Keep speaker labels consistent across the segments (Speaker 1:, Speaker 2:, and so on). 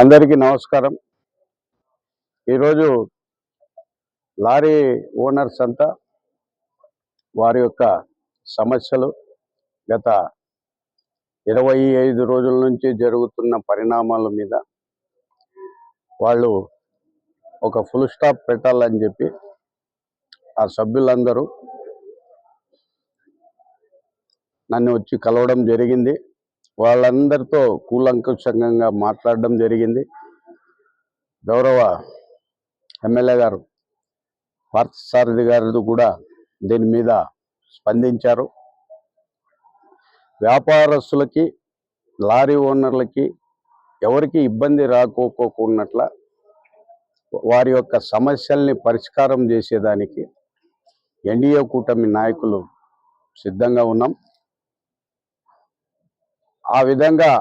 Speaker 1: అందరికీ నమస్కారం. ఈరోజు లారీ ఓనర్స్ అంతా వారి యొక్క సమస్యలు గత ఇరవై ఐదు రోజుల నుంచి జరుగుతున్న పరిణామాల మీద వాళ్ళు ఒక ఫుల్ స్టాప్ పెట్టాలని చెప్పి ఆ సభ్యులందరూ నన్ను వచ్చి కలవడం జరిగింది. వాళ్ళందరితో కూలంకుషంగా మాట్లాడడం జరిగింది. గౌరవ ఎమ్మెల్యే గారు పార్థసారథి గారు కూడా దీని మీద స్పందించారు. వ్యాపారస్తులకి లారీ ఓనర్లకి ఎవరికి ఇబ్బంది రాకోకోకున్నట్ల వారి యొక్క సమస్యల్ని పరిష్కారం చేసేదానికి ఎన్డీఏ కూటమి నాయకులు సిద్ధంగా ఉన్నాం. ఆ విధంగా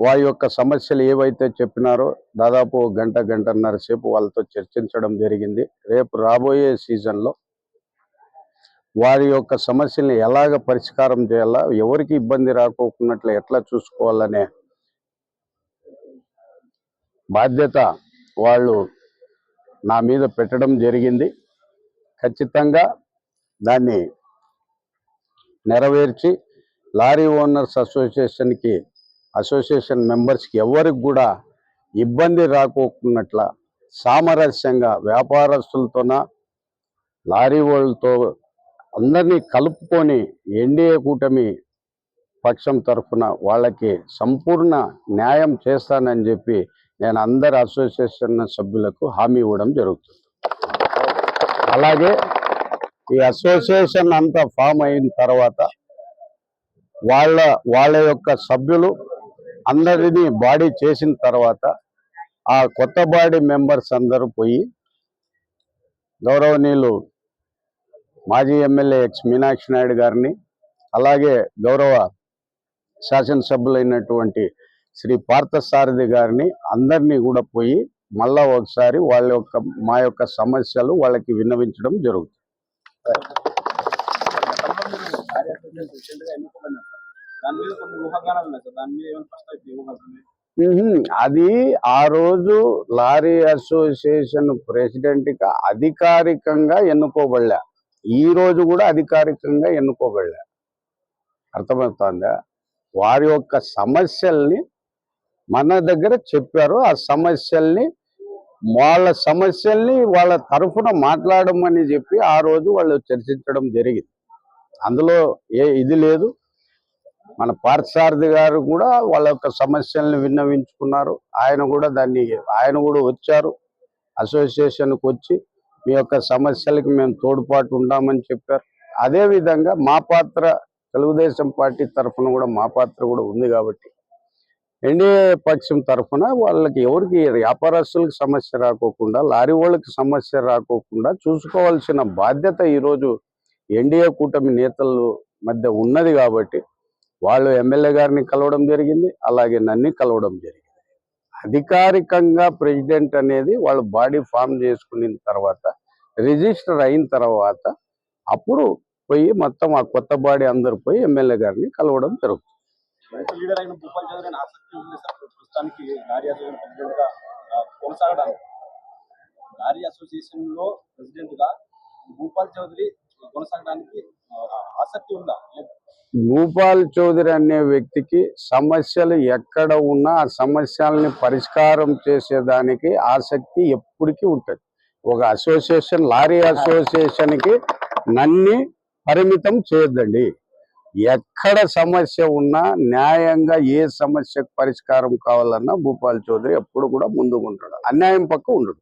Speaker 1: వారి యొక్క సమస్యలు ఏవైతే చెప్పినారో దాదాపు గంట గంటన్నర సేపు వాళ్ళతో చర్చించడం జరిగింది. రేపు రాబోయే సీజన్లో వారి యొక్క సమస్యల్ని ఎలాగ పరిష్కారం చేయాలా ఎవరికి ఇబ్బంది రాకోకున్నట్లు ఎట్లా చూసుకోవాలనే బాధ్యత వాళ్ళు నా మీద పెట్టడం జరిగింది. ఖచ్చితంగా దాన్ని నెరవేర్చి లారీ ఓనర్స్ అసోసియేషన్కి అసోసియేషన్ మెంబర్స్కి ఎవరికి కూడా ఇబ్బంది రాకోకున్నట్ల సామరస్యంగా వ్యాపారస్తులతోన లారీ వాళ్ళతో అందరినీ కలుపుకొని ఎన్డీఏ కూటమి పక్షం తరఫున వాళ్ళకి సంపూర్ణ న్యాయం చేస్తానని చెప్పి నేను అందరి అసోసియేషన్ సభ్యులకు హామీ ఇవ్వడం జరుగుతుంది. అలాగే ఈ అసోసియేషన్ అంతా ఫామ్ అయిన తర్వాత వాళ్ళ వాళ్ళ యొక్క సభ్యులు అందరినీ బాడీ చేసిన తర్వాత ఆ కొత్త బాడీ మెంబర్స్ అందరూ పోయి గౌరవనీయులు మాజీ ఎమ్మెల్యే ఎక్స్ మీనాక్షి నాయుడు గారిని అలాగే గౌరవ శాసనసభ్యులైనటువంటి శ్రీ పార్థసారథి గారిని అందరినీ కూడా పోయి మళ్ళా ఒకసారి వాళ్ళ యొక్క మా యొక్క సమస్యలు వాళ్ళకి విన్నవించడం జరుగుతుంది. అది ఆ రోజు లారీ అసోసియేషన్ ప్రెసిడెంట్ అధికారికంగా ఎన్నుకోబడలే. ఈ రోజు కూడా అధికారికంగా ఎన్నుకోబడలే. అర్థమవుతుందా? వారి యొక్క సమస్యల్ని మన దగ్గర చెప్పారు. ఆ సమస్యల్ని వాళ్ళ సమస్యల్ని వాళ్ళ తరఫున మాట్లాడమని చెప్పి ఆ రోజు వాళ్ళు చర్చించడం జరిగింది. అందులో ఏ ఇది లేదు. మన పార్థసారథి గారు కూడా వాళ్ళ యొక్క సమస్యలను విన్నవించుకున్నారు. ఆయన కూడా దాన్ని ఆయన కూడా వచ్చారు. అసోసియేషన్కి వచ్చి మీ యొక్క సమస్యలకి మేము తోడ్పాటు ఉండామని చెప్పారు. అదే విధంగా మా పాత్ర తెలుగుదేశం పార్టీ తరఫున కూడా మా పాత్ర కూడా ఉంది కాబట్టి ఎన్డీఏ పక్షం తరఫున వాళ్ళకి ఎవరికి వ్యాపారస్తులకు సమస్య రాకోకుండా లారీ వాళ్ళకి సమస్య రాకోకుండా చూసుకోవాల్సిన బాధ్యత ఈరోజు ఎన్డీఏ కూటమి నేతలు మధ్య ఉన్నది కాబట్టి వాళ్ళు ఎమ్మెల్యే గారిని కలవడం జరిగింది అలాగే నన్ను కలవడం జరిగింది. అధికారికంగా ప్రెసిడెంట్ అనేది వాళ్ళు బాడీ ఫామ్ చేసుకున్న తర్వాత రిజిస్టర్ అయిన తర్వాత అప్పుడు పోయి మొత్తం ఆ కొత్త బాడీ అందరు పోయి ఎమ్మెల్యే గారిని కలవడం జరుగుతుంది.
Speaker 2: కొనసాగడానికి. అసోసియేషన్లో ప్రెసిడెంట్గా భూపాల్ చౌదరి కొనసాగడానికి ఆసక్తి ఉందా.
Speaker 1: భూపాల్ చౌదరి అనే వ్యక్తికి సమస్యలు ఎక్కడ ఉన్నా ఆ సమస్యల్ని పరిష్కారం చేసేదానికి ఆసక్తి ఎప్పటికీ ఉంటుంది. ఒక అసోసియేషన్ లారీ అసోసియేషన్కి నన్ని పరిమితం చేయొద్దండి. ఎక్కడ సమస్య ఉన్నా న్యాయంగా ఏ సమస్యకు పరిష్కారం కావాలన్నా భూపాల్ చౌదరి ఎప్పుడు కూడా ముందుకుంటాడు. అన్యాయం పక్క ఉండడు.